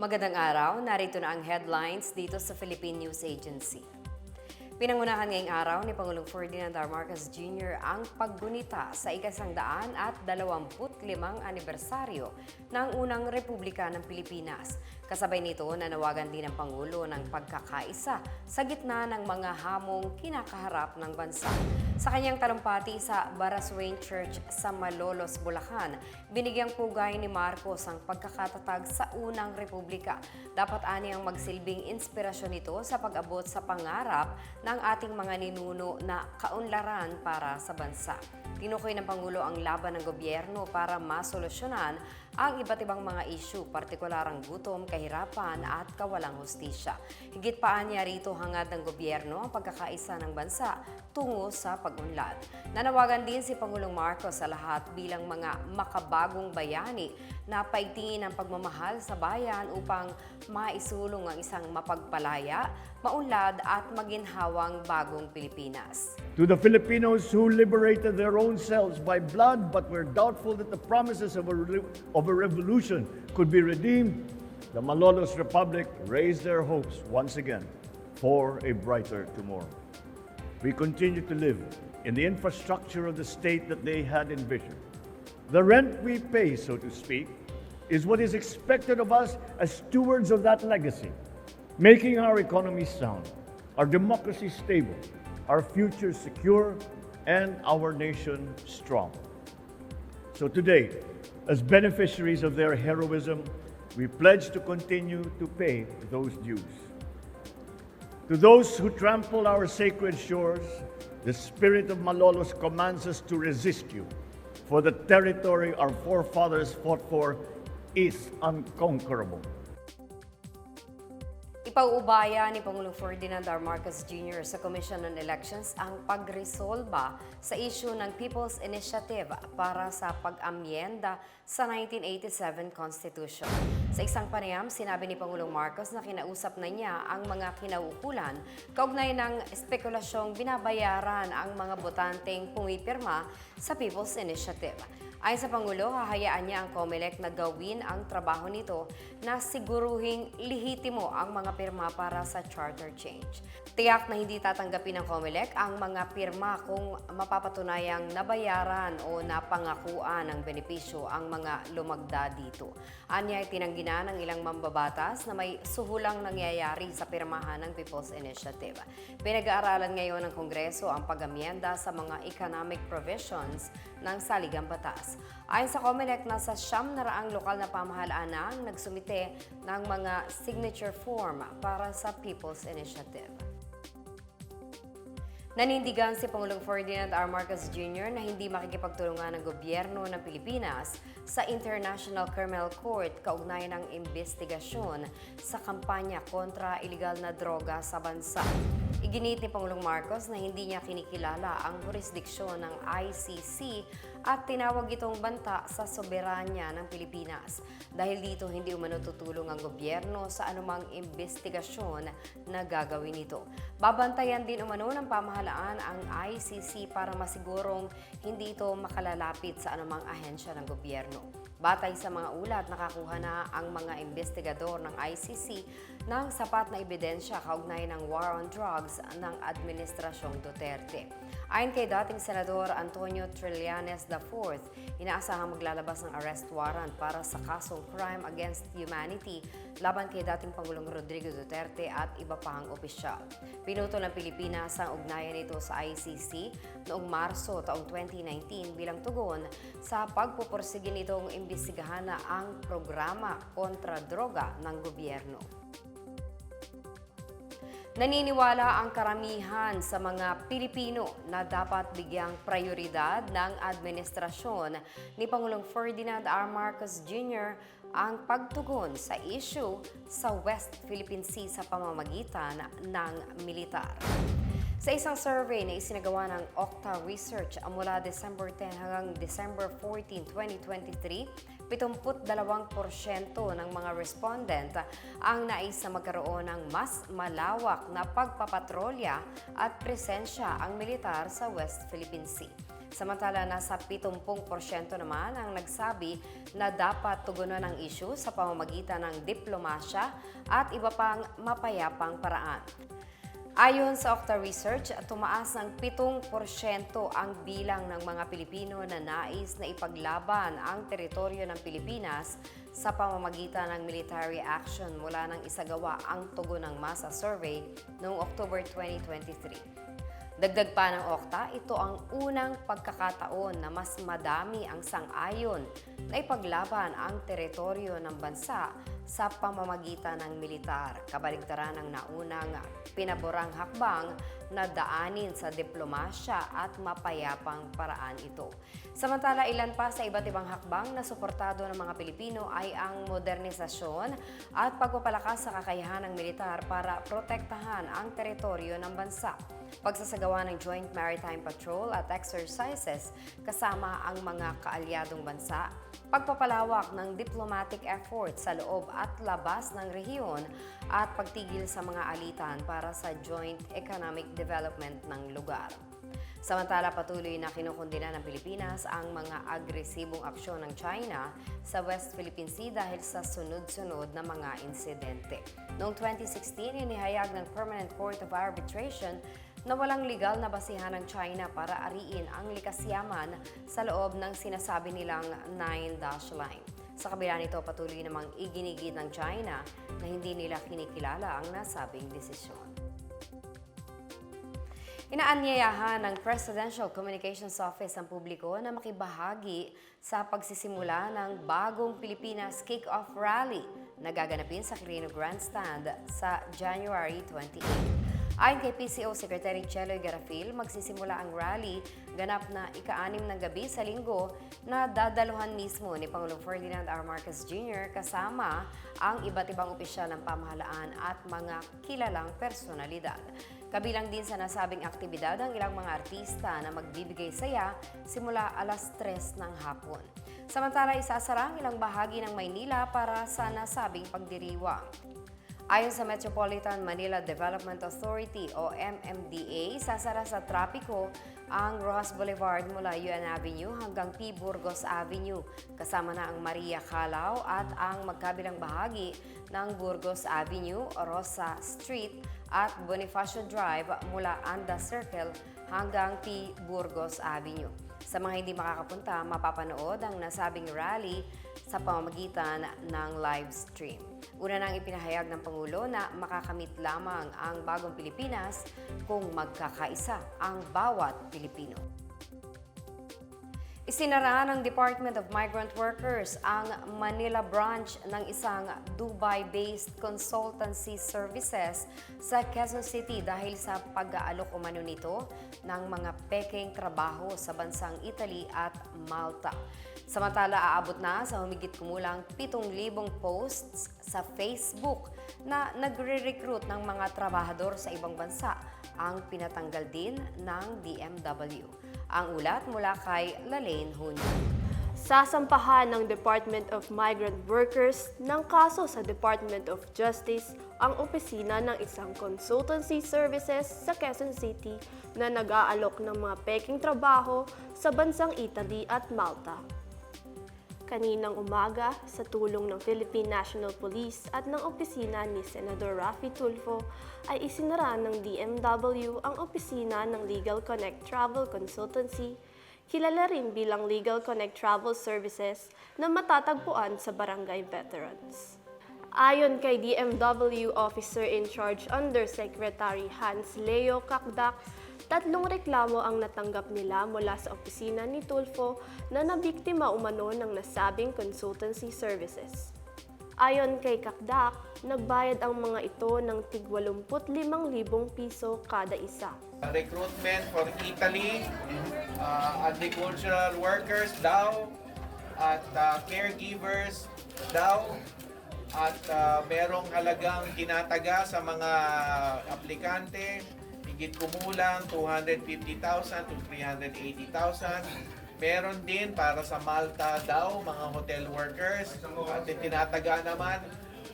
Magandang araw, narito na ang headlines dito sa Philippine News Agency. Pinangunahan ngayong araw ni Pangulong Ferdinand R. Marcos Jr. ang paggunita sa ikasangdaan at 25 anibersaryo ng unang Republika ng Pilipinas. Kasabay nito, nanawagan din ng Pangulo ng pagkakaisa sa gitna ng mga hamong kinakaharap ng bansa. Sa kanyang talumpati sa Baraswain Church sa Malolos, Bulacan, binigyang pugay ni Marcos ang pagkakatatag sa unang republika. Dapat aniyang magsilbing inspirasyon ito sa pag-abot sa pangarap ng ating mga ninuno na kaunlaran para sa bansa. Tinukoy ng Pangulo ang laban ng gobyerno para masolusyonan ang iba't ibang mga isyu, partikular ang gutom, kahirapan at kawalang hustisya. Higit pa niya rito hangad ng gobyerno ang pagkakaisa ng bansa tungo sa pag-unlad. Nanawagan din si Pangulong Marcos sa lahat bilang mga makabagong bayani na paigtingin ang pagmamahal sa bayan upang maisulong ang isang mapagpalaya, maunlad at maginhawang bagong Pilipinas. To the Filipinos who liberated their own selves by blood but were doubtful that the promises of a, of a revolution could be redeemed, the Malolos Republic raised their hopes once again for a brighter tomorrow. We continue to live in the infrastructure of the state that they had envisioned. The rent we pay, so to speak, is what is expected of us as stewards of that legacy, making our economy sound, our democracy stable, our future secure, and our nation strong. So today, as beneficiaries of their heroism, we pledge to continue to pay those dues. To those who trample our sacred shores, the spirit of Malolos commands us to resist you, for the territory our forefathers fought for is unconquerable. Ipauubaya ni Pangulong Ferdinand R. Marcos Jr. sa Commission on Elections ang pagresolba sa issue ng People's Initiative para sa pag-amyenda sa 1987 Constitution. Sa isang panayam, sinabi ni Pangulong Marcos na kinausap na niya ang mga kinaukulan kaugnay ng espekulasyong binabayaran ang mga botanteng pumipirma sa People's Initiative. Ayon sa Pangulo, hahayaan niya ang COMELEC na gawin ang trabaho nito na siguruhing lihitimo ang mga pirma para sa charter change. Tiyak na hindi tatanggapin ng COMELEC ang mga pirma kung mapapatunayang nabayaran o napangakuan ng benepisyo ang mga lumagda dito. Anya ay tinanggi na ng ilang mambabatas na may suhulang nangyayari sa pirmahan ng People's Initiative. Pinag-aaralan ngayon ng Kongreso ang pag-amyenda sa mga economic provisions ng saligang batas. Ayon sa COMELEC, nasa siyam na raang lokal na pamahalaan na ang nagsumite ng mga signature form para sa People's Initiative. Nanindigan si Pangulong Ferdinand R. Marcos Jr. na hindi makikipagtulungan ng gobyerno ng Pilipinas sa International Criminal Court kaugnay ng investigasyon sa kampanya kontra ilegal na droga sa bansa. Iginit ni Pangulong Marcos na hindi niya kinikilala ang jurisdiksyon ng ICC at tinawag itong banta sa soberanya ng Pilipinas. Dahil dito hindi umano tutulong ang gobyerno sa anumang investigasyon na gagawin nito. Babantayan din umano ng pamahalaan ang ICC para masigurong hindi ito makalalapit sa anumang ahensya ng gobyerno. Batay sa mga ulat, nakakuha na ang mga investigador ng ICC ng sapat na ebidensya kaugnay ng war on drugs ng Administrasyong Duterte. Ayon kay dating Senador Antonio Trillanes IV, inaasahang maglalabas ng arrest warrant para sa kasong crime against humanity laban kay dating Pangulong Rodrigo Duterte at iba pang opisyal. Pinuto ng Pilipinas ang ugnayan nito sa ICC noong Marso taong 2019 bilang tugon sa pagpupursige nitong imbestigahan na ang programa kontra droga ng gobyerno. Naniniwala ang karamihan sa mga Pilipino na dapat bigyang prioridad ng administrasyon ni Pangulong Ferdinand R. Marcos Jr. ang pagtugon sa issue sa West Philippine Sea sa pamamagitan ng militar. Sa isang survey na isinagawa ng Okta Research mula December 10 hanggang December 14, 2023, 72% ng mga respondent ang nais na magkaroon ng mas malawak na pagpapatrolya at presensya ang militar sa West Philippine Sea. Samantala, nasa 70% naman ang nagsabi na dapat tugunan ang issue sa pamamagitan ng diplomasya at iba pang mapayapang paraan. Ayon sa Okta Research, tumaas ng 7% ang bilang ng mga Pilipino na nais na ipaglaban ang teritoryo ng Pilipinas sa pamamagitan ng military action mula nang isagawa ang tugon ng masa survey noong October 2023. Dagdag pa ng Okta, ito ang unang pagkakataon na mas madami ang sang-ayon na ipaglaban ang teritoryo ng bansa sa pamamagitan ng militar, kabaligtaran ng naunang pinaborang hakbang na daanin sa diplomasya at mapayapang paraan ito. Samantala, ilan pa sa iba't ibang hakbang na suportado ng mga Pilipino ay ang modernisasyon at pagpapalakas sa kakayahan ng militar para protektahan ang teritoryo ng bansa pagsasagawa ng Joint Maritime Patrol at exercises kasama ang mga kaalyadong bansa, pagpapalawak ng diplomatic effort sa loob at labas ng rehiyon at pagtigil sa mga alitan para sa joint economic development ng lugar. Samantala, patuloy na kinukundina ng Pilipinas ang mga agresibong aksyon ng China sa West Philippine Sea dahil sa sunod-sunod na mga insidente. Noong 2016, inihayag ng Permanent Court of Arbitration na walang legal na basihan ng China para ariin ang likas yaman sa loob ng sinasabi nilang Nine Dash Line. Sa kabila nito, patuloy namang iginigit ng China na hindi nila kinikilala ang nasabing desisyon. Inaanyayahan ng Presidential Communications Office ang publiko na makibahagi sa pagsisimula ng bagong Pilipinas Kick-Off Rally na gaganapin sa Quirino Grandstand sa January 28. Ayon kay PCO Secretary Cheloy Garafil, magsisimula ang rally ganap na ika-anim ng gabi sa linggo na dadaluhan mismo ni Pangulong Ferdinand R. Marcos Jr. kasama ang iba't ibang opisyal ng pamahalaan at mga kilalang personalidad. Kabilang din sa nasabing aktibidad ang ilang mga artista na magbibigay saya simula alas 3 ng hapon. Samantala, isasara ang ilang bahagi ng Maynila para sa nasabing pagdiriwang. Ayon sa Metropolitan Manila Development Authority o MMDA, sasara sa trapiko ang Rojas Boulevard mula UN Avenue hanggang P. Burgos Avenue, kasama na ang Maria Calao at ang magkabilang bahagi ng Burgos Avenue, Rosa Street at Bonifacio Drive mula Anda Circle hanggang P. Burgos Avenue. Sa mga hindi makakapunta, mapapanood ang nasabing rally sa pamamagitan ng live stream. Una nang ipinahayag ng Pangulo na makakamit lamang ang bagong Pilipinas kung magkakaisa ang bawat Pilipino. Isinara ng Department of Migrant Workers ang Manila branch ng isang Dubai-based consultancy services sa Quezon City dahil sa pag-aalok umano nito ng mga peking trabaho sa bansang Italy at Malta. Samantala, aabot na sa humigit kumulang 7,000 posts sa Facebook na nagre-recruit ng mga trabahador sa ibang bansa ang pinatanggal din ng DMW. Ang ulat mula kay Lalaine Hunyo. Sasampahan ng Department of Migrant Workers ng kaso sa Department of Justice ang opisina ng isang consultancy services sa Quezon City na nag-aalok ng mga peking trabaho sa bansang Italy at Malta. Kaninang umaga, sa tulong ng Philippine National Police at ng opisina ni Senador Raffy Tulfo, ay isinara ng DMW ang opisina ng Legal Connect Travel Consultancy, kilala rin bilang Legal Connect Travel Services na matatagpuan sa Barangay Veterans. Ayon kay DMW Officer in Charge Undersecretary Hans Leo Kakdak, tatlong reklamo ang natanggap nila mula sa opisina ni Tulfo na nabiktima umano ng nasabing consultancy services. Ayon kay Kakdak, nagbayad ang mga ito ng tig 85,000 piso kada isa. recruitment for Italy, uh, agricultural workers daw, at uh, caregivers daw, at uh, merong halagang tinataga sa mga aplikante, higit kumulang 250,000 to 380,000. Meron din para sa Malta daw, mga hotel workers. At tinataga naman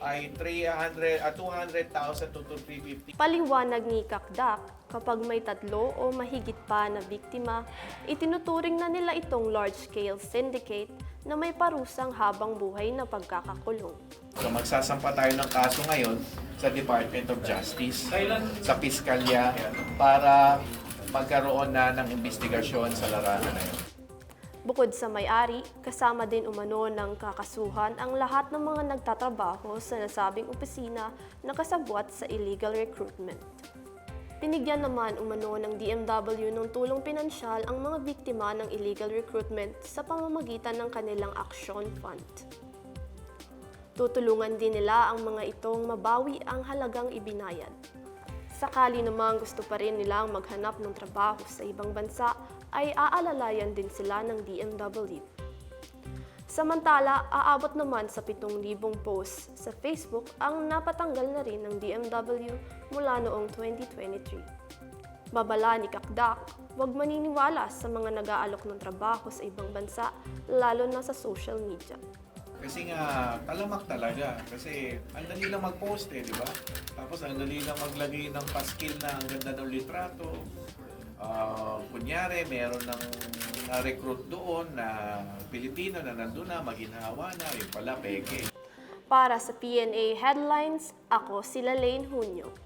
ay 300, ah, 200,000 to 350. Paliwanag ni Kakdak, kapag may tatlo o mahigit pa na biktima, itinuturing na nila itong large-scale syndicate na may parusang habang buhay na pagkakakulong. So magsasampa tayo ng kaso ngayon sa Department of Justice, sa Piskalya, para magkaroon na ng investigasyon sa larangan na yun. Bukod sa may-ari, kasama din umano ng kakasuhan ang lahat ng mga nagtatrabaho sa nasabing opisina na kasabwat sa illegal recruitment. Pinigyan naman umano ng DMW ng tulong pinansyal ang mga biktima ng illegal recruitment sa pamamagitan ng kanilang action fund. Tutulungan din nila ang mga itong mabawi ang halagang ibinayad. Sakali namang gusto pa rin nilang maghanap ng trabaho sa ibang bansa, ay aalalayan din sila ng DMW. Samantala, aabot naman sa 7,000 posts sa Facebook ang napatanggal na rin ng DMW mula noong 2023. Babala ni Kakdak, huwag maniniwala sa mga nag-aalok ng trabaho sa ibang bansa, lalo na sa social media. Kasi nga, talamak talaga. Kasi ang dali lang mag-post eh, di ba? Tapos ang dali lang maglagay ng paskil na ang ganda ng litrato. Ah, kunyari, meron ng na-recruit doon na Pilipino na nandun na, maginhawa na, yung pala, peke. Para sa PNA Headlines, ako si Lane Hunyo.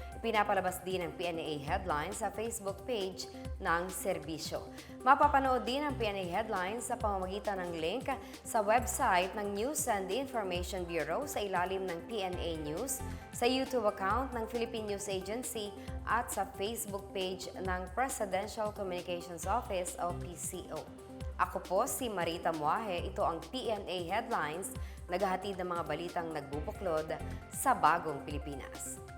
Pinapalabas din ang PNA Headlines sa Facebook page ng serbisyo. Mapapanood din ang PNA Headlines sa pamamagitan ng link sa website ng News and Information Bureau sa ilalim ng PNA News, sa YouTube account ng Philippine News Agency at sa Facebook page ng Presidential Communications Office o PCO. Ako po si Marita Muahe. Ito ang PNA Headlines, naghahatid ng mga balitang nagbubuklod sa bagong Pilipinas.